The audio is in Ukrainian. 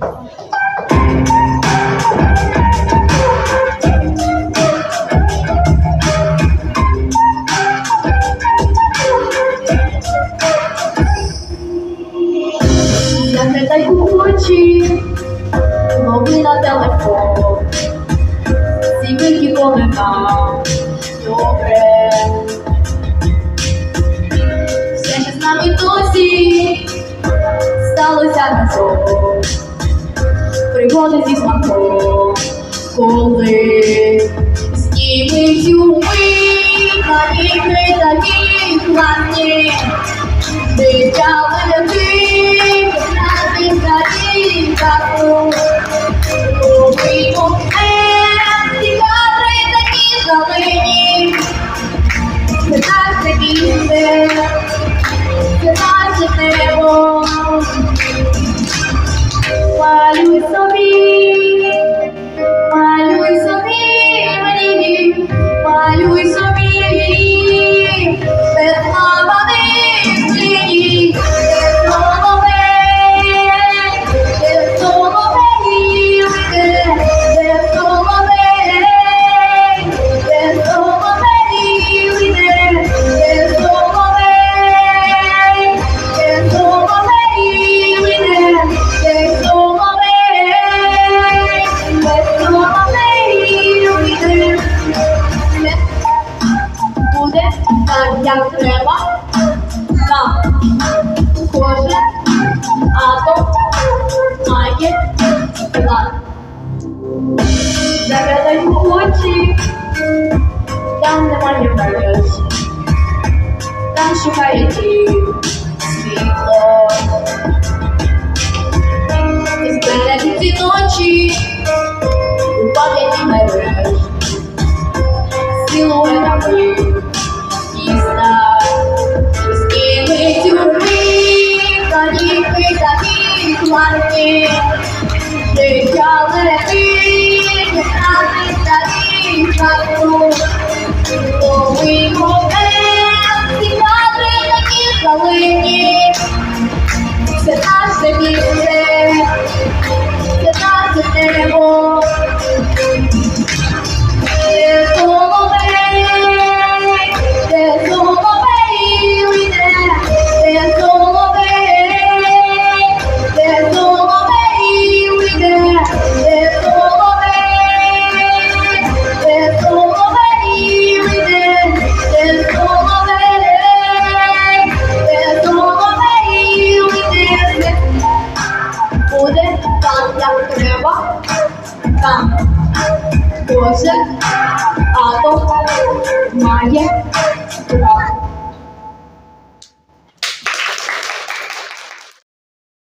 Закритай очі, лови на телефон, сімейки полина, добре. Все, що нами досі, сталося на The world is unfolding. як треба на кожен атом має. План. Загадай очі, там немає мереж, там шукають Bye. पोषक आतो मार्ग